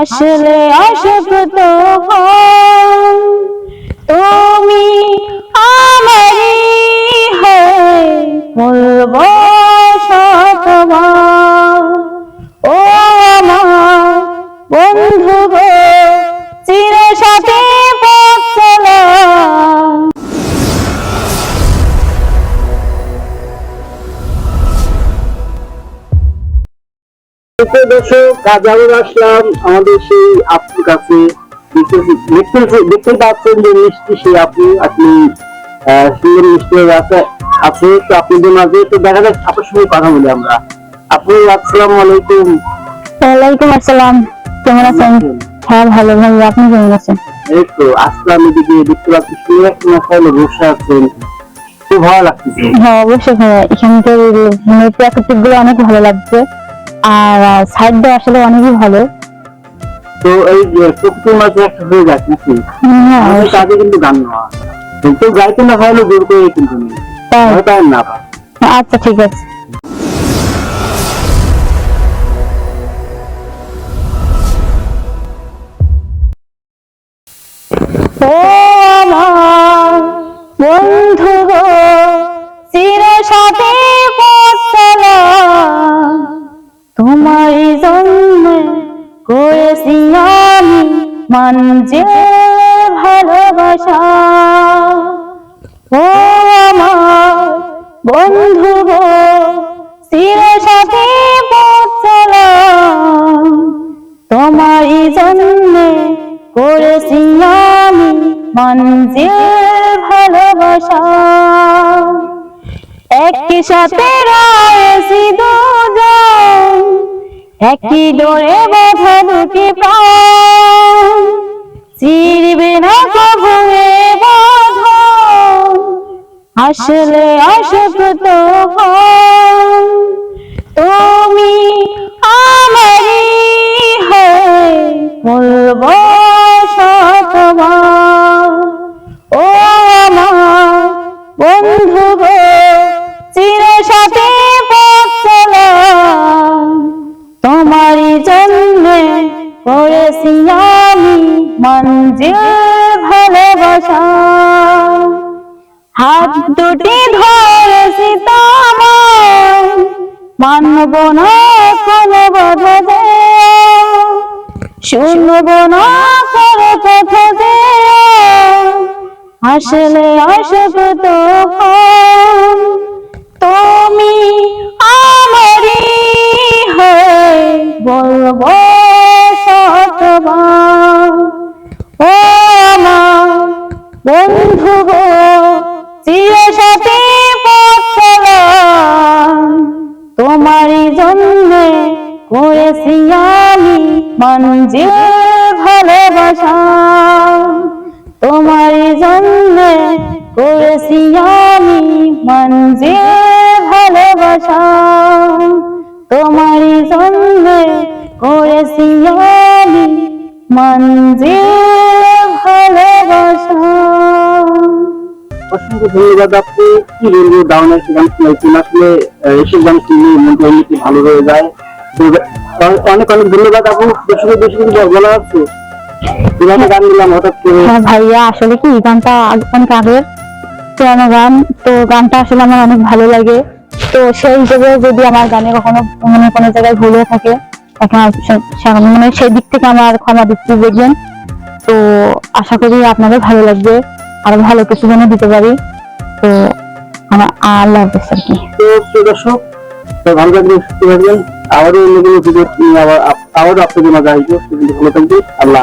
আসলে আসক্ত হও তুমি আমারই হয় বলব শতবার ও আমার বন্ধু গো দর্শক আজ আবার আসলাম আমাদের সেই আপুর কাছে। দেখতে- পাচ্ছেন যে মিষ্টি সেই আপু আপনি সুন্দর মিষ্টি আছে। আছে তো আপনাদের মাঝে। তো দেখা যাক আপুর সঙ্গে কথা বলি আমরা। আপু আসসালামু আলাইকুম। ওয়ালাইকুম আসসালাম। কেমন আছেন? হ্যাঁ ভালো ভাই আপনি কেমন আছেন? এই তো আসলাম এদিকে দেখতে পাচ্ছি শুনে একটা মশাইলে বসে আছেন। খুব ভালো লাগতেছে। হ্যাঁ অবশ্যই হ্যাঁ এখানকার মানে প্রাকৃতিকগুলো অনেক ভালো লাগছে। আর সাইডটা আসলে অনেকই ভালো। তো এই প্রকৃতির মাঝে একটা হয়ে যাচ্ছে নাকি? কাজে কিন্তু গান নেওয়া কিন্তু গাইতে না পারলে জোর করে কিন্তু নেই না। আচ্ছা ঠিক আছে। আমি মঞ্জে ভালোবাসা। ও আমার বন্ধু গো, চির সাথে তোমারই জন্য করেছি আমি মঞ্জিল ভালোবাসা। একই সাথে রয়েছি দুজন, একই ডোরে বাঁধা দুটি প্রাণ। চিরবে না কবু আসলে আসক্ত হও তুমি আমারই হয়ে বলব শতবার ও আমার বন্ধু গো চির সাথে আমি মঞ্জিল ভালোবাসা। হাত দুটি ধরেছি তোমার মানব না কোনো বাধা যে শুনব না কোনো কথা যে, আসলে আসক্ত হও বন্ধু গো, চির সাথে পথ চলা তোমারই জন্য করেছি আমি মঞ্জিল ভালোবাসা। তোমারই জন্য করেছি আমি মঞ্জিল ভালোবাসা। তোমারই জন্য অসংখ্য ধন্যবাদ আপনি কি বলব? গান শুনেছেন। আসলে এসব গান এমনিতে ভালো যায়। অনেক অনেক ধন্যবাদ আপু। বেশি কিছু বলা গান হঠাৎ করে। হ্যাঁ ভাইয়া, আসলে কি গানটা অনেক আগের পুরানো গান। তো গানটা আসলে আমার অনেক ভালো লাগে। তো সেই হিসেবে যদি আমার গানে কখনো মানে কোনো জায়গায় ভুল হয়ে থাকে মানে সেই দিক থেকে আমার ক্ষমা দিচ্ছি দেখবেন তো আশা করি আপনাদের ভালো লাগবে। আরও ভালো কিছু যেন দিতে পারি। তো আমার আল্লাহ হাফেজ আর কি। তো দর্শক ভালো থাকবেন, সুস্থ থাকবেন। আবারও অন্য কোনো ভিডিও আবার আবারও আপনাদের মাঝে আসব। ভালো থাকবেন। আল্লাহ